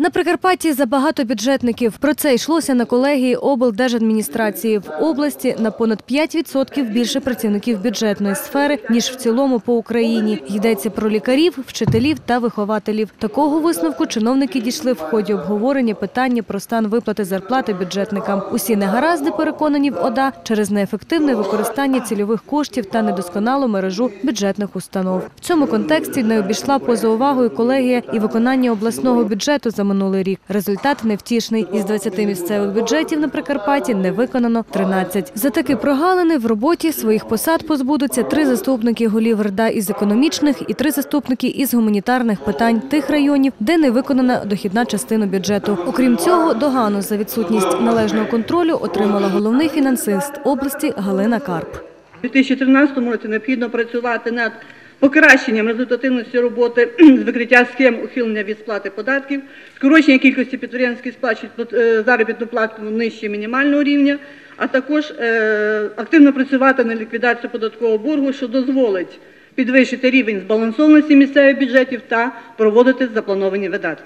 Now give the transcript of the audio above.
На Прикарпатті забагато бюджетників. Про це йшлося на колегії облдержадміністрації. В області на понад 5% більше працівників бюджетної сфери, ніж в цілому по Україні. Йдеться про лікарів, вчителів та вихователів. Такого висновку чиновники дійшли в ході обговорення питання про стан виплати зарплати бюджетникам. Усі негаразди, переконані в ОДА, через неефективне використання цільових коштів та недосконалу мережу бюджетних установ. В цьому контексті не обійшла поза увагою колегія і виконання обласного бюджету за минулий рік. Результат невтішний. Із 20 місцевих бюджетів на Прикарпатті не виконано 13. За такі прогалини в роботі своїх посад позбудуться три заступники голів РДА із економічних і три заступники із гуманітарних питань тих районів, де не виконана дохідна частина бюджету. Окрім цього, догану за відсутність належного контролю отримала головний фінансист області Галина Карп. У 2013 році необхідно працювати над покращенням результативності роботи з викриття схем ухилення від сплати податків, скорочення кількості підприємств, які сплачують е, заробітну плату нижче мінімального рівня, а також е, активно працювати на ліквідацію податкового боргу, що дозволить підвищити рівень збалансованості місцевих бюджетів та проводити заплановані видатки.